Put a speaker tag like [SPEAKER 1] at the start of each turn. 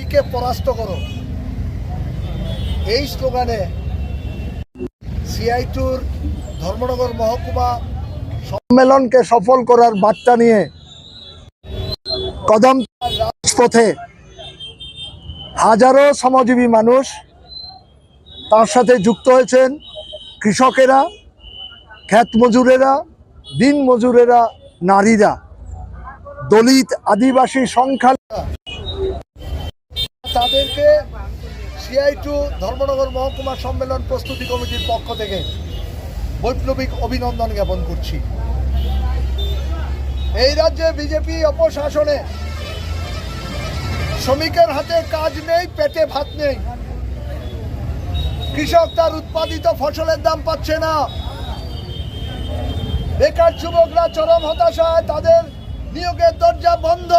[SPEAKER 1] বিজেপিকে পরাস্ত করো। এই স্লোগানে সিআই টুর ধর্মনগর মহকুমা সম্মেলনকে সফল করার বার্তা নিয়ে কদম রাজপথে হাজারো শ্রমজীবী মানুষ তার সাথে যুক্ত হয়েছেন। কৃষকেরা খ্যাত মজুরেরা দিন মজুরেরা নারীরা, দলিত আদিবাসী সংখ্যা তাদেরকে সিআই টু ধর্মনগর মহকুমা সম্মেলন প্রস্তুতি কমিটির পক্ষ থেকে বৈপ্লবিক অভিনন্দন জ্ঞাপন করছি। এই রাজ্যে বিজেপি অপশাসনে শ্রমিকের হাতে কাজ নেই, পেটে ভাত নেই। কৃষক তার উৎপাদিত ফসলের দাম পাচ্ছে না। বেকার যুবকরা চরম হতাশায় তাদের নিয়োগের দরজা বন্ধ।